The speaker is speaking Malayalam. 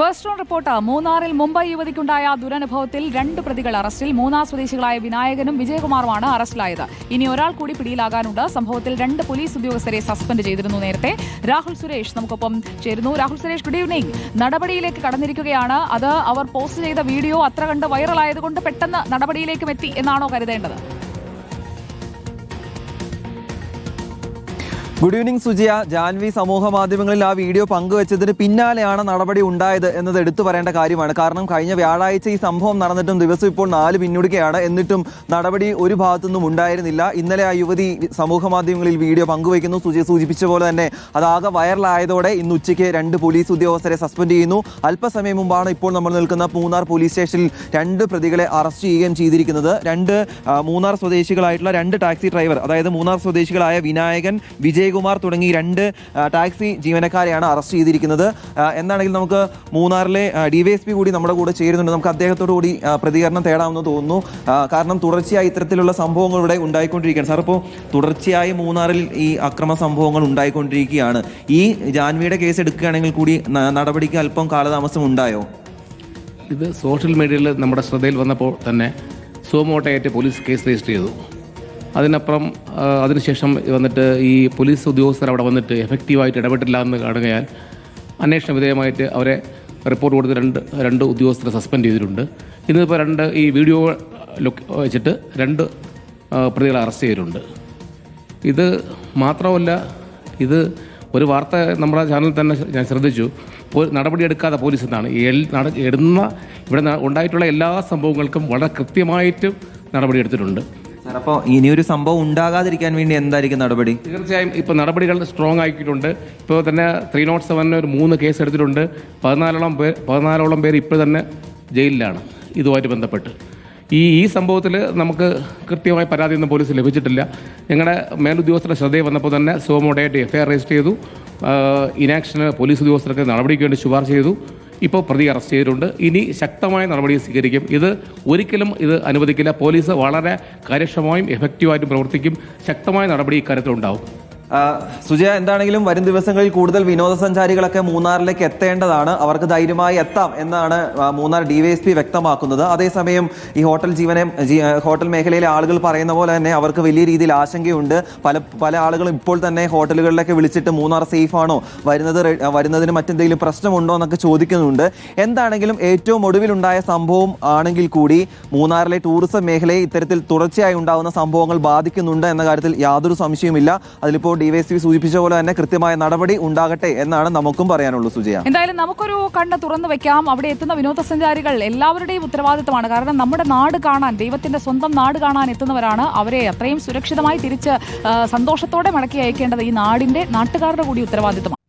ഫസ്റ്റ് റൗണ്ട് റിപ്പോർട്ട് മൂന്നാറിൽ മുംബൈ യുവതിക്കുണ്ടായ ദുരനുഭവത്തിൽ രണ്ട് പ്രതികൾ അറസ്റ്റിൽ. മൂന്നാർ സ്വദേശികളായ വിനായകനും വിജയകുമാറുമാണ് അറസ്റ്റിലായത്. ഇനി ഒരാൾ കൂടി പിടിയിലാകാനുണ്ട്. സംഭവത്തിൽ രണ്ട് പോലീസ് ഉദ്യോഗസ്ഥരെ സസ്പെൻഡ് ചെയ്തിരുന്നു നേരത്തെ. രാഹുൽ സുരേഷ് നമുക്കൊപ്പം ചേരുന്നു. രാഹുൽ സുരേഷ് ഗുഡ് ഈവനിംഗ് നടപടിയിലേക്ക് കടന്നിരിക്കുകയാണ്. അത് അവർ പോസ്റ്റ് ചെയ്ത വീഡിയോ അത്ര കണ്ട് വൈറലായതുകൊണ്ട് പെട്ടെന്ന് നടപടിയിലേക്കും എത്തി എന്നാണോ കരുതേണ്ടത്? Good evening Sujiya. ജാൻവി സമൂഹ മാധ്യമങ്ങളിൽ ആ വീഡിയോ പങ്കുവച്ചതിന് പിന്നാലെയാണ് നടപടി ഉണ്ടായത് എന്നത് എടുത്തു പറയേണ്ട കാര്യമാണ്. കാരണം കഴിഞ്ഞ വ്യാഴാഴ്ച ഈ സംഭവം നടന്നിട്ടും ദിവസം ഇപ്പോൾ നാല് പിന്നിടുകയാണ്. എന്നിട്ടും നടപടി ഒരു ഭാഗത്തുനിന്നും ഉണ്ടായിരുന്നില്ല. ഇന്നലെ ആ യുവതി സമൂഹ മാധ്യമങ്ങളിൽ വീഡിയോ പങ്കുവയ്ക്കുന്നു. സുജിയ സൂചിപ്പിച്ച പോലെ തന്നെ അതാകെ വൈറലായതോടെ ഇന്ന് ഉച്ചയ്ക്ക് രണ്ട് പോലീസ് ഉദ്യോഗസ്ഥരെ സസ്പെൻഡ് ചെയ്യുന്നു. അല്പസമയം മുമ്പാണ് ഇപ്പോൾ നമ്മൾ നിൽക്കുന്ന മൂന്നാർ പോലീസ് സ്റ്റേഷനിൽ രണ്ട് പ്രതികളെ അറസ്റ്റ് ചെയ്യുകയും ചെയ്തിരിക്കുന്നത്. രണ്ട് മൂന്നാർ സ്വദേശികളായിട്ടുള്ള രണ്ട് ടാക്സി ഡ്രൈവർ അതായത് മൂന്നാർ സ്വദേശികളായ വിനായകൻ വിജയകുമാർ തുടങ്ങി രണ്ട് ടാക്സി ജീവനക്കാരെയാണ് അറസ്റ്റ് ചെയ്തിരിക്കുന്നത്. എന്താണെങ്കിൽ നമുക്ക് മൂന്നാറിലെ ഡിവൈഎസ്പി കൂടി നമ്മുടെ കൂടെ ചേരുന്നുണ്ട്. നമുക്ക് അദ്ദേഹത്തോടു കൂടി പ്രതികരണം തേടാമെന്ന് തോന്നുന്നു. കാരണം തുടർച്ചയായി ഇത്തരത്തിലുള്ള സംഭവങ്ങൾ ഇവിടെ ഉണ്ടായിക്കൊണ്ടിരിക്കുകയാണ്. സാർ ഇപ്പോൾ തുടർച്ചയായി മൂന്നാറിൽ ഈ അക്രമ സംഭവങ്ങൾ ഉണ്ടായിക്കൊണ്ടിരിക്കുകയാണ്. ഈ ജാൻവിയുടെ കേസ് എടുക്കുകയാണെങ്കിൽ കൂടി നടപടിക്ക് അല്പം കാലതാമസം ഉണ്ടായോ? ഇത് സോഷ്യൽ മീഡിയയിൽ നമ്മുടെ ശ്രദ്ധയിൽ വന്നപ്പോൾ തന്നെ സോമോട്ടയറ്റ് പോലീസ് കേസ് രജിസ്റ്റർ ചെയ്തു. അതിനപ്പുറം അതിനുശേഷം വന്നിട്ട് ഈ പോലീസ് ഉദ്യോഗസ്ഥർ അവിടെ വന്നിട്ട് എഫക്റ്റീവായിട്ട് ഇടപെട്ടില്ല എന്ന് കാണുകയാൽ അന്വേഷണ വിധേയമായിട്ട് അവരെ റിപ്പോർട്ട് കൊടുത്ത് രണ്ട് രണ്ട് ഉദ്യോഗസ്ഥരെ സസ്പെൻഡ് ചെയ്തിട്ടുണ്ട്. ഇന്നിപ്പോൾ രണ്ട് ഈ വീഡിയോ വെച്ചിട്ട് രണ്ട് പ്രതികളെ അറസ്റ്റ് ചെയ്തിട്ടുണ്ട്. ഇത് മാത്രമല്ല ഇത് ഒരു വാർത്ത നമ്മുടെ ചാനലിൽ തന്നെ ഞാൻ ശ്രദ്ധിച്ചു. നടപടിയെടുക്കാതെ പോലീസ് എന്നാണ് ഇടുന്ന ഇവിടെ ഉണ്ടായിട്ടുള്ള എല്ലാ സംഭവങ്ങൾക്കും വളരെ കൃത്യമായിട്ടും നടപടിയെടുത്തിട്ടുണ്ട് അപ്പോൾ ഇനിയൊരു സംഭവം ഉണ്ടാകാതിരിക്കാൻ വേണ്ടി എന്തായിരിക്കും നടപടി? തീർച്ചയായും ഇപ്പോൾ നടപടികൾ സ്ട്രോങ് ആക്കിയിട്ടുണ്ട്. ഇപ്പോൾ തന്നെ ത്രീ നോട്ട് സെവനിന് ഒരു മൂന്ന് കേസ് എടുത്തിട്ടുണ്ട്. പതിനാലോളം പേർ പതിനാലോളം പേർ ഇപ്പോൾ തന്നെ ജയിലിലാണ് ഇതുമായിട്ട് ബന്ധപ്പെട്ട്. ഈ ഈ സംഭവത്തിൽ നമുക്ക് കൃത്യമായ പരാതിയൊന്നും പോലീസ് ലഭിച്ചിട്ടില്ല. ഞങ്ങളുടെ മേലുദ്യോഗസ്ഥരുടെ ശ്രദ്ധയിൽ വന്നപ്പോൾ തന്നെ സോമോഡയായിട്ട് എഫ് ഐ ആർ രജിസ്റ്റർ ചെയ്തു. ഇനാക്ഷന് പോലീസ് ഉദ്യോഗസ്ഥർക്ക് നടപടിക്ക് വേണ്ടി ശുപാർശ ചെയ്തു. ഇപ്പോൾ പ്രതി അറസ്റ്റ് ചെയ്തിട്ടുണ്ട്. ഇനി ശക്തമായ നടപടി സ്വീകരിക്കും. ഇത് ഒരിക്കലും ഇത് അനുവദിക്കില്ല. പോലീസ് വളരെ കാര്യക്ഷമമായും എഫക്റ്റീവായിട്ടും പ്രവർത്തിക്കും. ശക്തമായ നടപടി ഇക്കാര്യത്തിൽ ഉണ്ടാവും സുജയ എന്താണെങ്കിലും വരും ദിവസങ്ങളിൽ കൂടുതൽ വിനോദസഞ്ചാരികളൊക്കെ മൂന്നാറിലേക്ക് എത്തേണ്ടതാണ്. അവർക്ക് ധൈര്യമായി എത്താം എന്നാണ് മൂന്നാർ ഡിവൈഎസ്പി വ്യക്തമാക്കുന്നത്. അതേസമയം ഈ ഹോട്ടൽ ജീവനെ ഹോട്ടൽ മേഖലയിലെ ആളുകൾ പറയുന്ന പോലെ തന്നെ അവർക്ക് വലിയ രീതിയിൽ ആശങ്കയുണ്ട്. പല പല ആളുകളും ഇപ്പോൾ തന്നെ ഹോട്ടലുകളിലൊക്കെ വിളിച്ചിട്ട് മൂന്നാർ സേഫ് ആണോ വരുന്നത് വരുന്നതിന് മറ്റെന്തെങ്കിലും പ്രശ്നമുണ്ടോ എന്നൊക്കെ ചോദിക്കുന്നുണ്ട്. എന്താണെങ്കിലും ഏറ്റവും ഒടുവിലുണ്ടായ സംഭവം ആണെങ്കിൽ കൂടി മൂന്നാറിലെ ടൂറിസം മേഖലയെ ഇത്തരത്തിൽ തുടർച്ചയായി ഉണ്ടാകുന്ന സംഭവങ്ങൾ ബാധിക്കുന്നുണ്ട് എന്ന കാര്യത്തിൽ യാതൊരു സംശയവുമില്ല. അതിലിപ്പോൾ ഡിവൈഎസ്പി സൂചിപ്പിച്ച പോലെ തന്നെ കൃത്യമായ നടപടി ഉണ്ടാകട്ടെ എന്നാണ് നമുക്കും പറയാനുള്ളൂ സുജയ. എന്തായാലും നമുക്കൊരു കണ്ണ് തുറന്നു വെക്കാം. അവിടെ എത്തുന്ന വിനോദസഞ്ചാരികൾ എല്ലാവരുടെയും ഉത്തരവാദിത്തമാണ്. കാരണം നമ്മുടെ നാട് കാണാൻ ദൈവത്തിന്റെ സ്വന്തം നാട് കാണാൻ എത്തുന്നവരാണ് അവരെ അത്രയും സുരക്ഷിതമായി തിരിച്ച് സന്തോഷത്തോടെ മടക്കി അയക്കേണ്ടത് ഈ നാടിന്റെ നാട്ടുകാരുടെ കൂടി ഉത്തരവാദിത്തമാണ്.